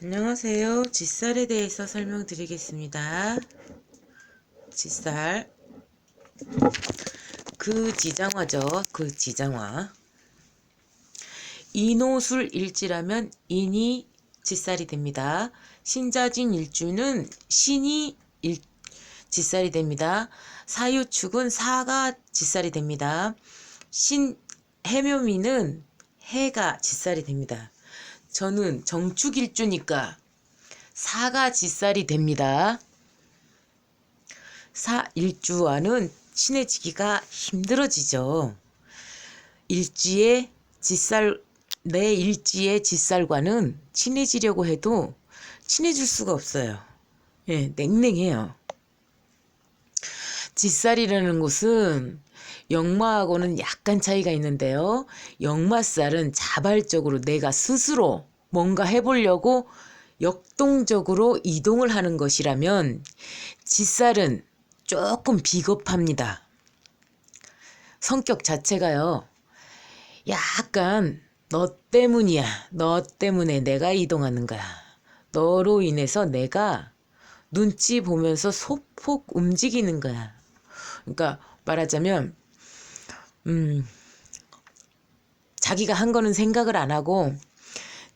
안녕하세요. 짓살에 대해서 설명드리겠습니다. 짓살. 그 지장화죠. 그 지장화. 인호술 일지라면 인이 짓살이 됩니다. 신자진 일주는 신이 일, 짓살이 됩니다. 사유축은 사가 짓살이 됩니다. 신 해묘미는 해가 짓살이 됩니다. 저는 정축일주니까 사가 짓살이 됩니다. 사일주와는 친해지기가 힘들어지죠. 일지의 짓살 내 일지의 짓살과는 친해지려고 해도 친해질 수가 없어요. 예, 냉랭해요. 짓살이라는 것은 역마하고는 약간 차이가 있는데요. 역마살은 자발적으로 내가 스스로 뭔가 해보려고 역동적으로 이동을 하는 것이라면 짓살은 조금 비겁합니다. 성격 자체가요. 약간 너 때문이야. 너 때문에 내가 이동하는 거야. 너로 인해서 내가 눈치 보면서 소폭 움직이는 거야. 그러니까 말하자면 음, 자기가 한 거는 생각을 안 하고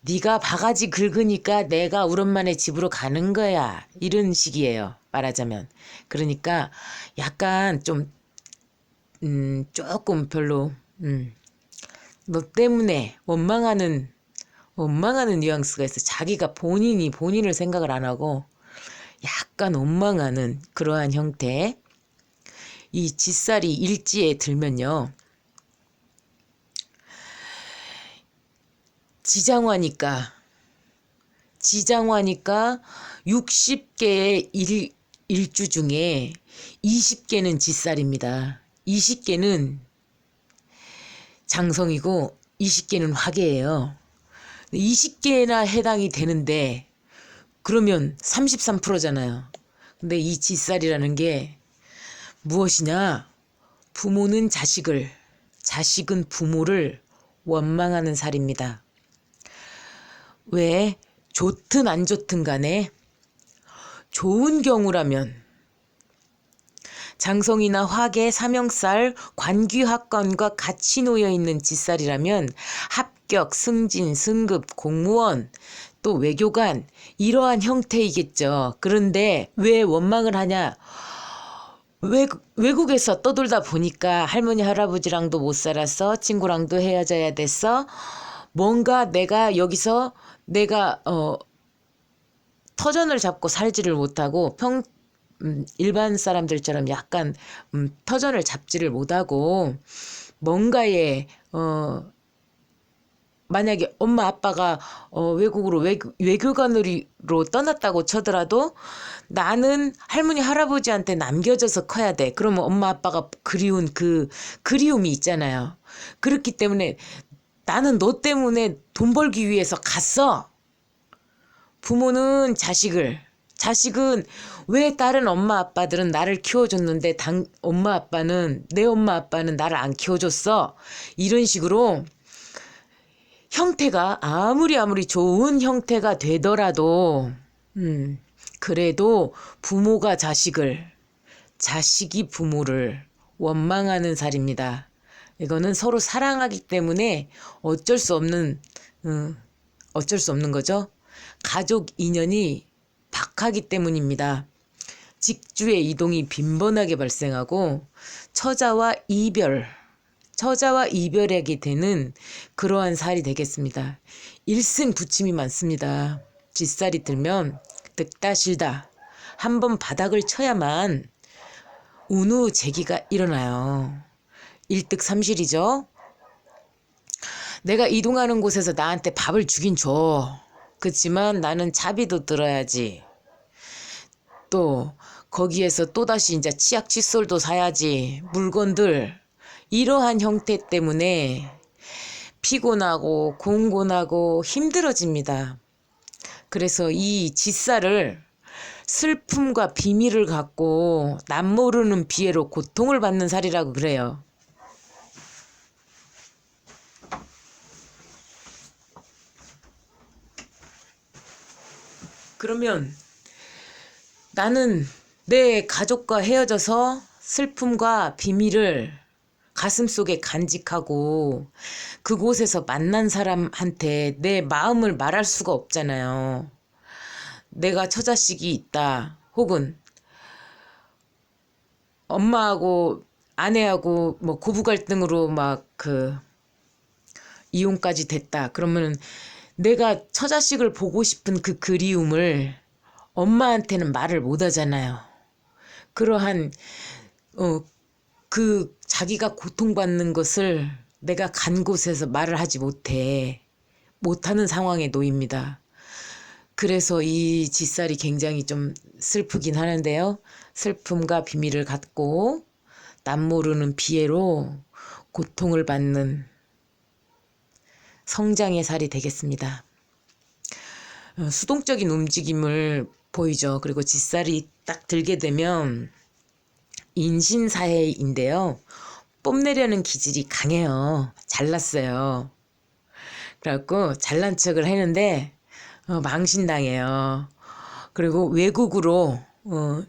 네가 바가지 긁으니까 내가 우리 엄마네 집으로 가는 거야. 이런 식이에요. 말하자면. 그러니까 약간 좀 음, 조금 별로 음, 너 때문에 원망하는 원망하는 뉘앙스가 있어. 자기가 본인이 본인을 생각을 안 하고 약간 원망하는 그러한 형태. 이 짓살이 일지에 들면요. 지장화니까 지장화니까 60개의 일, 일주 중에 20개는 짓살입니다. 20개는 장성이고 20개는 화계예요. 20개나 해당이 되는데 그러면 33%잖아요. 근데 이 짓살이라는 게 무엇이냐? 부모는 자식을, 자식은 부모를 원망하는 살입니다. 왜? 좋든 안 좋든 간에 좋은 경우라면 장성이나 화계, 삼형살, 관귀학관과 같이 놓여 있는 짓살이라면 합격, 승진, 승급, 공무원, 또 외교관 이러한 형태이겠죠. 그런데 왜 원망을 하냐? 외국, 외국에서 떠돌다 보니까 할머니 할아버지랑도 못 살았어 친구랑도 헤어져야 됐어 뭔가 내가 여기서 내가 어 터전을 잡고 살지를 못하고 평 음, 일반 사람들처럼 약간 음, 터전을 잡지를 못하고 뭔가에 어 만약에 엄마 아빠가 어, 외국으로 외교, 외교관으로 떠났다고 쳐더라도 나는 할머니 할아버지한테 남겨져서 커야 돼. 그러면 엄마 아빠가 그리운 그 그리움이 있잖아요. 그렇기 때문에 나는 너 때문에 돈 벌기 위해서 갔어. 부모는 자식을 자식은 왜 다른 엄마 아빠들은 나를 키워줬는데 당, 엄마 아빠는 내 엄마 아빠는 나를 안 키워줬어 이런 식으로 형태가 아무리 아무리 좋은 형태가 되더라도 음, 그래도 부모가 자식을 자식이 부모를 원망하는 살입니다. 이거는 서로 사랑하기 때문에 어쩔 수 없는 음, 어쩔 수 없는 거죠. 가족 인연이 박하기 때문입니다. 직주의 이동이 빈번하게 발생하고 처자와 이별 처자와 이별하게 되는 그러한 살이 되겠습니다. 일승 부침이 많습니다. 뒷살이 들면 득다 실다 한 번 바닥을 쳐야만 운후 재기가 일어나요. 일득삼실이죠. 내가 이동하는 곳에서 나한테 밥을 주긴 줘. 그렇지만 나는 차비도 들어야지. 또 거기에서 또다시 이제 치약 칫솔도 사야지. 물건들 이러한 형태 때문에 피곤하고 공곤하고 힘들어집니다. 그래서 이 짓살을 슬픔과 비밀을 갖고 남 모르는 비애로 고통을 받는 살이라고 그래요. 그러면 나는 내 가족과 헤어져서 슬픔과 비밀을 가슴 속에 간직하고 그곳에서 만난 사람한테 내 마음을 말할 수가 없잖아요. 내가 처자식이 있다. 혹은 엄마하고 아내하고 뭐 고부 갈등으로 막 그 이혼까지 됐다. 그러면 내가 처자식을 보고 싶은 그 그리움을 엄마한테는 말을 못 하잖아요. 그러한 어 그 자기가 고통받는 것을 내가 간 곳에서 말을 하지 못해 못하는 상황에 놓입니다. 그래서 이 짓살이 굉장히 좀 슬프긴 하는데요. 슬픔과 비밀을 갖고 남 모르는 비애로 고통을 받는 성장의 살이 되겠습니다. 어, 수동적인 움직임을 보이죠. 그리고 짓살이 딱 들게 되면 인신사해인데요. 뽐내려는 기질이 강해요. 잘났어요. 그래갖고 잘난 척을 하는데 어, 망신당해요. 그리고 외국으로 어,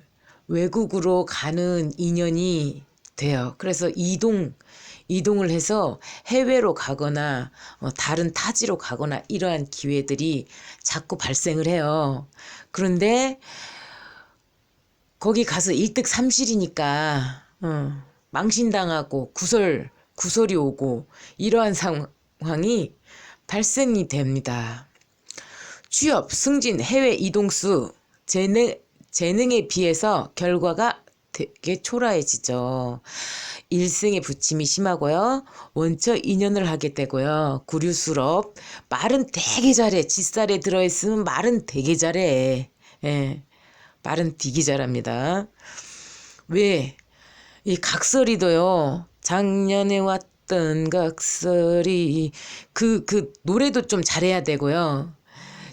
외국으로 가는 인연이 돼요. 그래서 이동 이동을 해서 해외로 가거나 어, 다른 타지로 가거나 이러한 기회들이 자꾸 발생을 해요. 그런데 거기 가서 일득삼실이니까 어, 망신당하고 구설 구설이 오고 이러한 상황이 발생이 됩니다. 취업, 승진, 해외 이동 수, 재능, 재능에 비해서 결과가 되게 초라해지죠. 일생의 부침이 심하고요. 원처 인연을 하게 되고요. 구류수럽, 말은 되게 잘해. 짓살에 들어있으면 말은 되게 잘해. 예, 말은 되게 잘합니다. 왜? 이 각설이도요. 작년에 왔던 각설이 그, 그 노래도 좀 잘해야 되고요.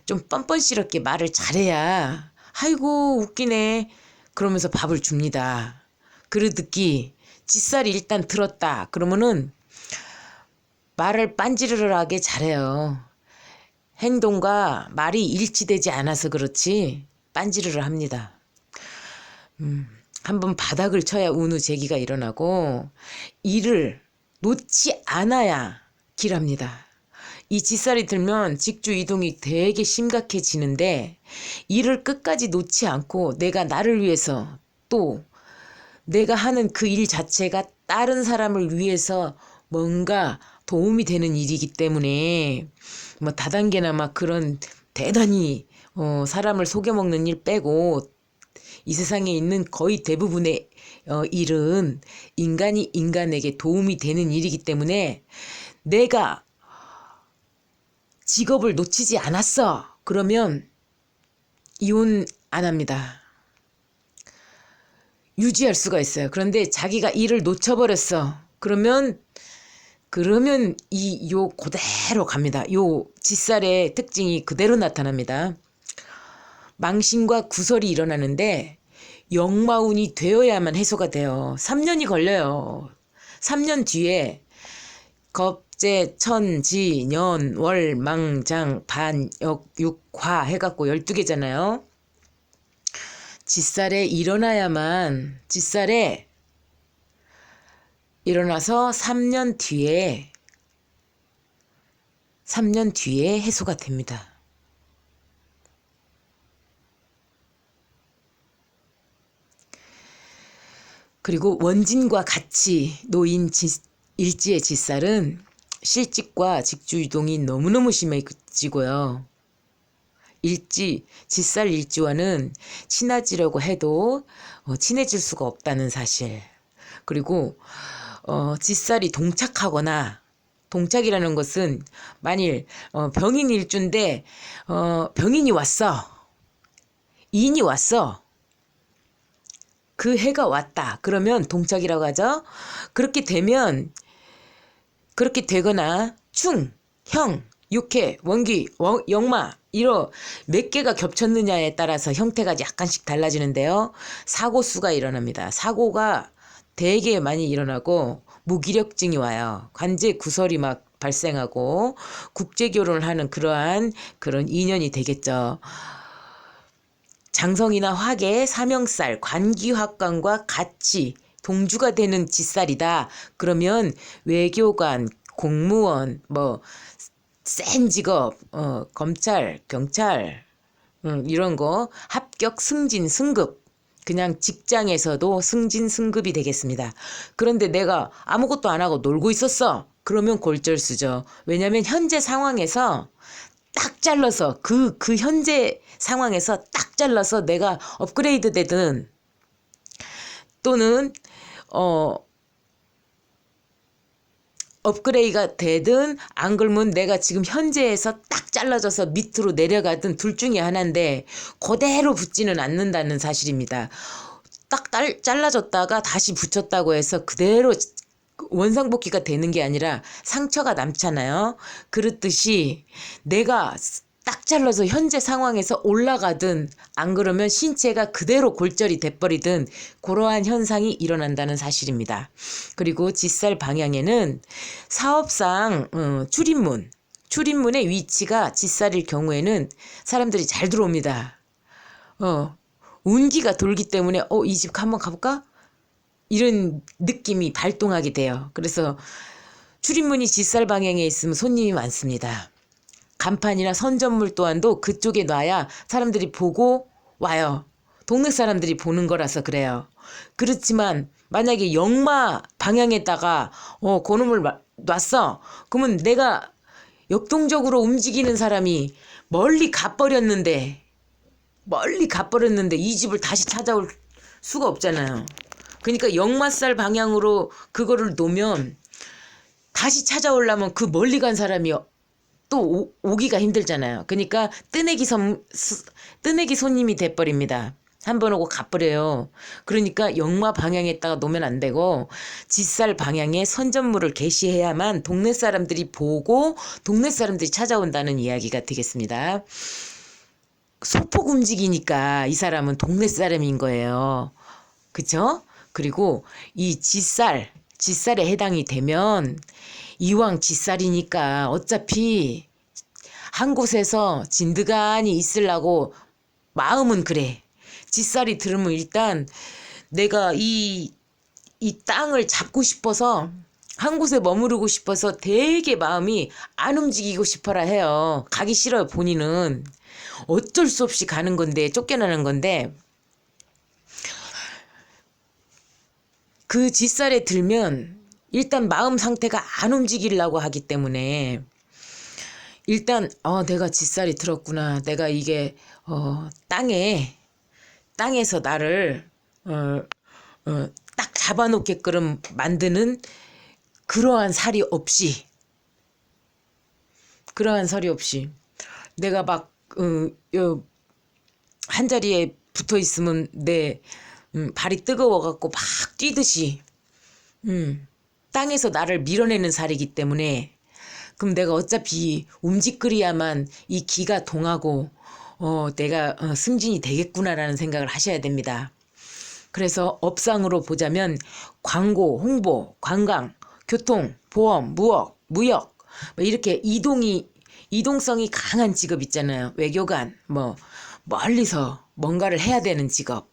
좀 뻔뻔스럽게 말을 잘해야 아이고 웃기네 그러면서 밥을 줍니다. 그러듣기 짓살이 일단 들었다 그러면은 말을 빤지르르하게 잘해요. 행동과 말이 일치되지 않아서 그렇지 빤지르르 합니다. 음, 한번 바닥을 쳐야 운우제기가 일어나고 일을 놓지 않아야 길합니다. 이 짓살이 들면 직주 이동이 되게 심각해지는데 일을 끝까지 놓지 않고 내가 나를 위해서 또 내가 하는 그 일 자체가 다른 사람을 위해서 뭔가 도움이 되는 일이기 때문에 뭐 다단계나 막 그런 대단히 어, 사람을 속여먹는 일 빼고 이 세상에 있는 거의 대부분의 어, 일은 인간이 인간에게 도움이 되는 일이기 때문에 내가 직업을 놓치지 않았어. 그러면 이혼 안 합니다. 유지할 수가 있어요. 그런데 자기가 일을 놓쳐버렸어. 그러면 그러면 이 요 그대로 갑니다. 요 짓살의 특징이 그대로 나타납니다. 망신과 구설이 일어나는데 역마운이 되어야만 해소가 돼요. 3년이 걸려요. 3년 뒤에 겁 재, 천, 지, 년, 월, 망, 장, 반, 역, 육, 화 해갖고 12개잖아요. 짓살에 일어나야만, 짓살에 일어나서 3년 뒤에, 3년 뒤에 해소가 됩니다. 그리고 원진과 같이 놓인 지, 일지의 짓살은 실직과 직주 이동이 너무너무 심해지고요. 일지, 짓살 일지와는 친해지려고 해도 어, 친해질 수가 없다는 사실. 그리고 어, 짓살이 동착하거나 동착이라는 것은 만일 어, 병인 일주인데 어, 병인이 왔어. 인이 왔어. 그 해가 왔다. 그러면 동착이라고 하죠. 그렇게 되면 그렇게 되거나 충, 형, 육해, 원기, 원, 역마 이러 몇 개가 겹쳤느냐에 따라서 형태가 약간씩 달라지는데요. 사고 수가 일어납니다. 사고가 되게 많이 일어나고 무기력증이 와요. 관제 구설이 막 발생하고 국제 결혼을 하는 그러한 그런 인연이 되겠죠. 장성이나 화계, 사명살, 관기학관과 같이 동주가 되는 짓살이다. 그러면 외교관, 공무원, 뭐 센 직업, 어, 검찰, 경찰, 음, 이런 거 합격, 승진, 승급. 그냥 직장에서도 승진, 승급이 되겠습니다. 그런데 내가 아무것도 안 하고 놀고 있었어. 그러면 골절수죠. 왜냐면 현재 상황에서 딱 잘라서 그, 그 현재 상황에서 딱 잘라서 내가 업그레이드 되든 또는 어 업그레이드가 되든 안 그러면 내가 지금 현재에서 딱 잘라져서 밑으로 내려가든 둘 중에 하나인데 그대로 붙지는 않는다는 사실입니다. 딱 딸, 잘라졌다가 다시 붙였다고 해서 그대로 원상복귀가 되는 게 아니라 상처가 남잖아요. 그렇듯이 내가 딱 잘라서 현재 상황에서 올라가든 안 그러면 신체가 그대로 골절이 돼버리든 그러한 현상이 일어난다는 사실입니다. 그리고 짓살 방향에는 사업상 어, 출입문 출입문의 위치가 짓살일 경우에는 사람들이 잘 들어옵니다. 어, 운기가 돌기 때문에 어, 이 집 한번 가볼까? 이런 느낌이 발동하게 돼요. 그래서 출입문이 짓살 방향에 있으면 손님이 많습니다. 간판이나 선전물 또한도 그쪽에 놔야 사람들이 보고 와요. 동네 사람들이 보는 거라서 그래요. 그렇지만 만약에 영마 방향에다가 어 그놈을 마- 놨어. 그러면 내가 역동적으로 움직이는 사람이 멀리 가버렸는데 멀리 가버렸는데 이 집을 다시 찾아올 수가 없잖아요. 그러니까 역마살 방향으로 그거를 놓으면 다시 찾아오려면 그 멀리 간 사람이 또 오, 기가 힘들잖아요. 그러니까 뜨내기 선 스- 뜨내기 손님이 돼버립니다. 한 번 오고 가버려요. 그러니까 역마 방향에다가 놓으면 안 되고 짓살 방향에 선전물을 게시해야만 동네 사람들이 보고 동네 사람들이 찾아온다는 이야기가 되겠습니다. 소폭 움직이니까 이 사람은 동네 사람인 거예요. 그쵸? 그리고 이 짓살, 짓살에 해당이 되면 이왕 짓살이니까 어차피 한 곳에서 진드간이 있으려고 마음은 그래. 짓살이 들으면 일단 내가 이, 이 땅을 잡고 싶어서 한 곳에 머무르고 싶어서 되게 마음이 안 움직이고 싶어라 해요. 가기 싫어요, 본인은. 어쩔 수 없이 가는 건데, 쫓겨나는 건데, 그 짓살에 들면 일단 마음 상태가 안 움직이려고 하기 때문에 일단 어 내가 짓살이 들었구나. 내가 이게 어 땅에 땅에서 나를 어 어 딱 잡아놓게끔 만드는 그러한 살이 없이 그러한 살이 없이 내가 막 어, 한 자리에 붙어 있으면 내 음, 발이 뜨거워갖고 막 뛰듯이 음, 땅에서 나를 밀어내는 살이기 때문에 그럼 내가 어차피 움직거려야만 이 기가 동하고 어, 내가 어, 승진이 되겠구나라는 생각을 하셔야 됩니다. 그래서 업상으로 보자면 광고, 홍보, 관광, 교통, 보험, 무역, 무역 뭐 이렇게 이동이 이동성이 강한 직업 있잖아요. 외교관 뭐 멀리서 뭔가를 해야 되는 직업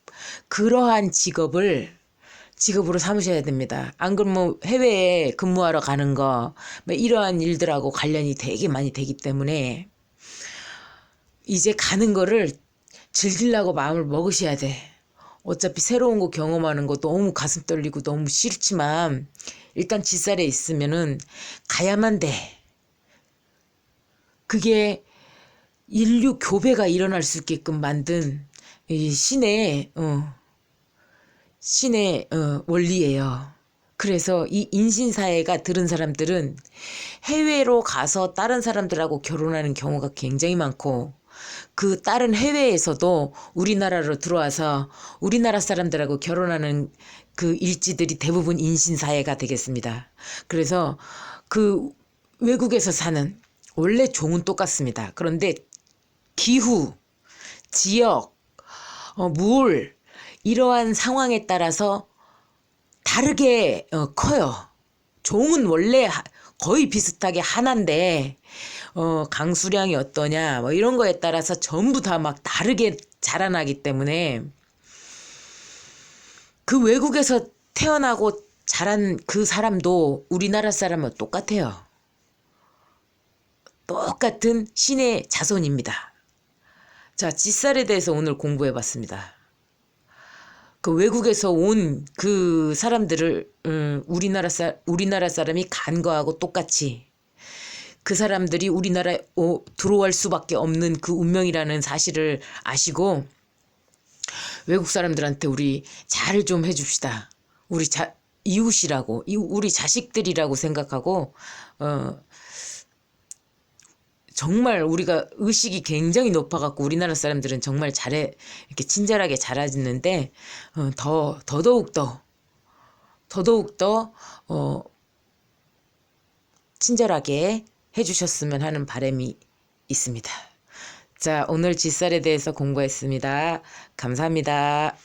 그러한 직업을 직업으로 삼으셔야 됩니다. 안 그러면 해외에 근무하러 가는 거, 뭐 이러한 일들하고 관련이 되게 많이 되기 때문에 이제 가는 거를 즐기려고 마음을 먹으셔야 돼. 어차피 새로운 거 경험하는 거 너무 가슴 떨리고 너무 싫지만 일단 짓살에 있으면은 가야만 돼. 그게 인류 교배가 일어날 수 있게끔 만든 이 신의 어, 신의 어, 원리예요. 그래서 이 인신 사회가 들은 사람들은 해외로 가서 다른 사람들하고 결혼하는 경우가 굉장히 많고 그 다른 해외에서도 우리나라로 들어와서 우리나라 사람들하고 결혼하는 그 일지들이 대부분 인신 사회가 되겠습니다. 그래서 그 외국에서 사는 원래 종은 똑같습니다. 그런데 기후, 지역, 어, 물 이러한 상황에 따라서 다르게 어, 커요. 종은 원래 하- 거의 비슷하게 하나인데 어, 강수량이 어떠냐, 뭐 이런 거에 따라서 전부 다 막 다르게 자라나기 때문에 그 외국에서 태어나고 자란 그 사람도 우리나라 사람은 똑같아요. 똑같은 신의 자손입니다. 자, 짓살에 대해서 오늘 공부해 봤습니다. 그 외국에서 온 그 사람들을 음, 우리나라 사 우리나라 사람이 간 거하고 똑같이 그 사람들이 우리나라에 오, 들어올 수밖에 없는 그 운명이라는 사실을 아시고 외국 사람들한테 우리 잘 좀 해줍시다. 우리 자 이웃이라고 이 우리 자식들이라고 생각하고 어 정말 우리가 의식이 굉장히 높아갖고 우리나라 사람들은 정말 잘해 이렇게 친절하게 잘하는데 어, 더 더더욱 더 더더욱 더 어, 친절하게 해주셨으면 하는 바람이 있습니다. 자 오늘 짓살에 대해서 공부했습니다. 감사합니다.